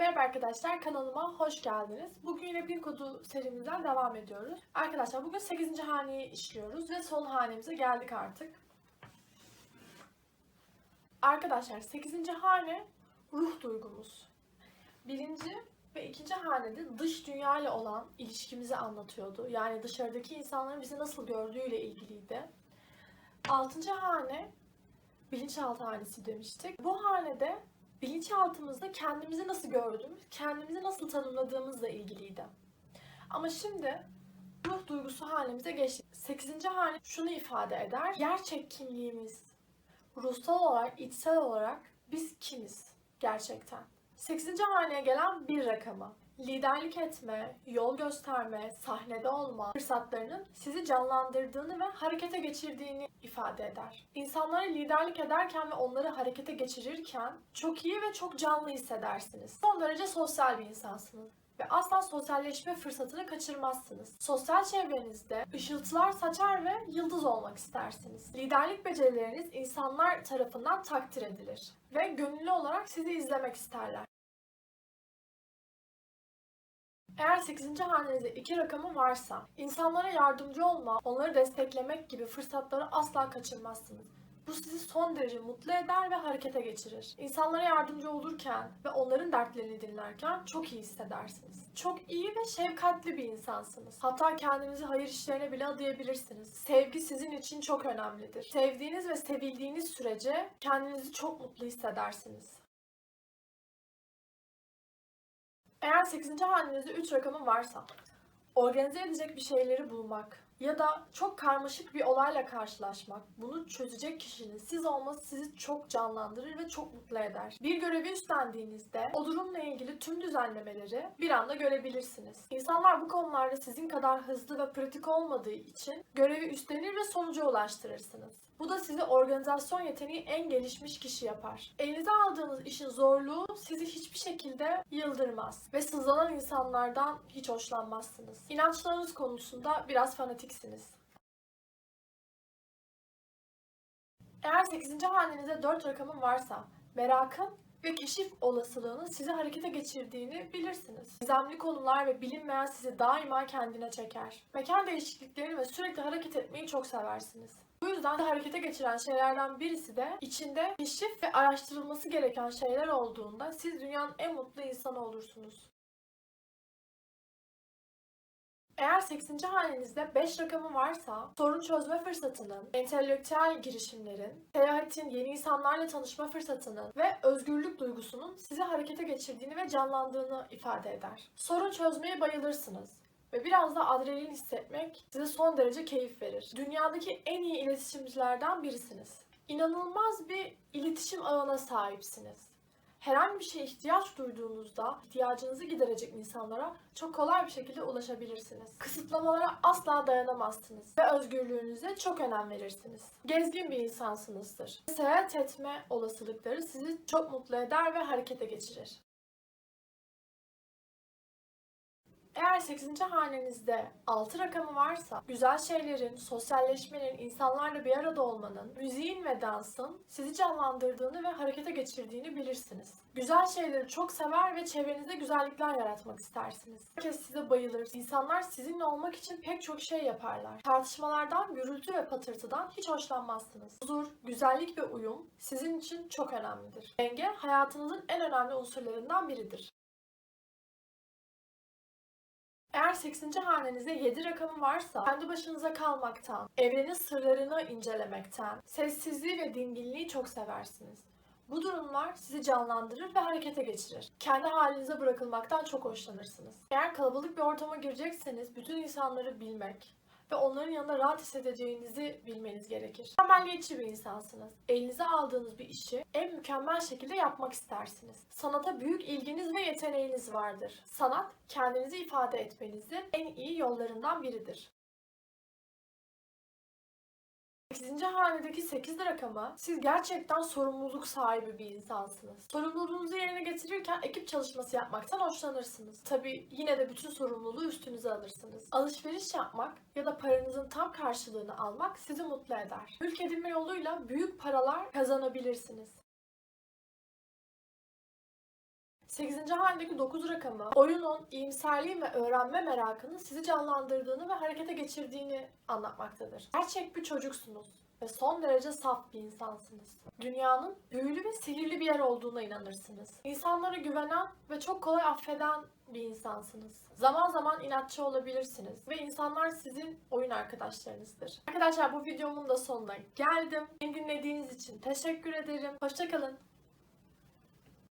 Merhaba arkadaşlar kanalıma hoş geldiniz. Bugün yine bir kodu serimizden devam ediyoruz. Arkadaşlar bugün 8. haneyi işliyoruz ve son hanemize geldik artık. Arkadaşlar 8. hane ruh duygumuz. Birinci ve ikinci hanede dış dünya ile olan ilişkimizi anlatıyordu. Yani dışarıdaki insanların bizi nasıl gördüğüyle ilgiliydi. Altıncı hane bilinçaltı hanesi demiştik. Bu hanede bilinçaltımızda kendimizi nasıl gördüğümüz, kendimizi nasıl tanımladığımızla ilgiliydi. Ama şimdi ruh duygusu halimize geçtik. 8. hane şunu ifade eder. Gerçek kimliğimiz, ruhsal olarak, içsel olarak biz kimiz gerçekten? 8. haneye gelen bir rakamı. Liderlik etme, yol gösterme, sahnede olma fırsatlarının sizi canlandırdığını ve harekete geçirdiğini ifade eder. İnsanlara liderlik ederken ve onları harekete geçirirken çok iyi ve çok canlı hissedersiniz. Son derece sosyal bir insansınız ve asla sosyalleşme fırsatını kaçırmazsınız. Sosyal çevrenizde ışıltılar saçar ve yıldız olmak istersiniz. Liderlik becerileriniz insanlar tarafından takdir edilir ve gönüllü olarak sizi izlemek isterler. Eğer 8. hanenizde iki rakamı varsa, insanlara yardımcı olma, onları desteklemek gibi fırsatları asla kaçırmazsınız. Bu sizi son derece mutlu eder ve harekete geçirir. İnsanlara yardımcı olurken ve onların dertlerini dinlerken çok iyi hissedersiniz. Çok iyi ve şefkatli bir insansınız. Hatta kendinizi hayır işlerine bile adayabilirsiniz. Sevgi sizin için çok önemlidir. Sevdiğiniz ve sevildiğiniz sürece kendinizi çok mutlu hissedersiniz. Eğer 8. hanenizde 3 rakamı varsa, organize edecek bir şeyleri bulmak ya da çok karmaşık bir olayla karşılaşmak, bunu çözecek kişinin siz olması sizi çok canlandırır ve çok mutlu eder. Bir görevi üstlendiğinizde o durumla ilgili tüm düzenlemeleri bir anda görebilirsiniz. İnsanlar bu konularda sizin kadar hızlı ve pratik olmadığı için görevi üstlenir ve sonuca ulaştırırsınız. Bu da sizi organizasyon yeteneği en gelişmiş kişi yapar. Elinize aldığınız işin zorluğu sizi hiçbir şekilde yıldırmaz ve sızlanan insanlardan hiç hoşlanmazsınız. İnançlarınız konusunda biraz fanatiksiniz. Eğer 8. hanenizde 4 rakamın varsa merakın ve keşif olasılığının sizi harekete geçirdiğini bilirsiniz. Gizemli konular ve bilinmeyen sizi daima kendine çeker. Mekan değişikliklerini ve sürekli hareket etmeyi çok seversiniz. Bu yüzden de harekete geçiren şeylerden birisi de içinde keşif ve araştırılması gereken şeyler olduğunda siz dünyanın en mutlu insanı olursunuz. Eğer 8. hanenizde 5 rakamı varsa sorun çözme fırsatının, entelektüel girişimlerin, seyahatin, yeni insanlarla tanışma fırsatının ve özgürlük duygusunun sizi harekete geçirdiğini ve canlandığını ifade eder. Sorun çözmeye bayılırsınız ve biraz da adrenalin hissetmek size son derece keyif verir. Dünyadaki en iyi iletişimcilerden birisiniz. İnanılmaz bir iletişim ağına sahipsiniz. Herhangi bir şeye ihtiyaç duyduğunuzda ihtiyacınızı giderecek insanlara çok kolay bir şekilde ulaşabilirsiniz. Kısıtlamalara asla dayanamazsınız ve özgürlüğünüze çok önem verirsiniz. Gezgin bir insansınızdır. Seyahat etme olasılıkları sizi çok mutlu eder ve harekete geçirir. Eğer 8. hanenizde 6 rakamı varsa, güzel şeylerin, sosyalleşmenin, insanlarla bir arada olmanın, müziğin ve dansın sizi canlandırdığını ve harekete geçirdiğini bilirsiniz. Güzel şeyleri çok sever ve çevrenizde güzellikler yaratmak istersiniz. Herkes size bayılır. İnsanlar sizinle olmak için pek çok şey yaparlar. Tartışmalardan, gürültü ve patırtıdan hiç hoşlanmazsınız. Huzur, güzellik ve uyum sizin için çok önemlidir. Denge hayatınızın en önemli unsurlarından biridir. Eğer 8. hanenizde 7 rakamı varsa kendi başınıza kalmaktan, evrenin sırlarını incelemekten, sessizliği ve dinginliği çok seversiniz. Bu durumlar sizi canlandırır ve harekete geçirir. Kendi halinize bırakılmaktan çok hoşlanırsınız. Eğer kalabalık bir ortama girecekseniz bütün insanları bilmek ve onların yanında rahat hissedeceğinizi bilmeniz gerekir. Mükemmeliyetçi bir insansınız. Elinize aldığınız bir işi en mükemmel şekilde yapmak istersiniz. Sanata büyük ilginiz ve yeteneğiniz vardır. Sanat, kendinizi ifade etmenizin en iyi yollarından biridir. 8. hanedeki 8 rakamı siz gerçekten sorumluluk sahibi bir insansınız. Sorumluluğunuzu yerine getirirken ekip çalışması yapmaktan hoşlanırsınız. Tabi yine de bütün sorumluluğu üstünüze alırsınız. Alışveriş yapmak ya da paranızın tam karşılığını almak sizi mutlu eder. Mülk edinme yoluyla büyük paralar kazanabilirsiniz. 8. halindeki 9 rakamı oyunun iyimserliği ve öğrenme merakını sizi canlandırdığını ve harekete geçirdiğini anlatmaktadır. Gerçek bir çocuksunuz ve son derece saf bir insansınız. Dünyanın büyülü ve sihirli bir yer olduğuna inanırsınız. İnsanlara güvenen ve çok kolay affeden bir insansınız. Zaman zaman inatçı olabilirsiniz ve insanlar sizin oyun arkadaşlarınızdır. Arkadaşlar bu videomun da sonuna geldim. Beni dinlediğiniz için teşekkür ederim. Hoşçakalın.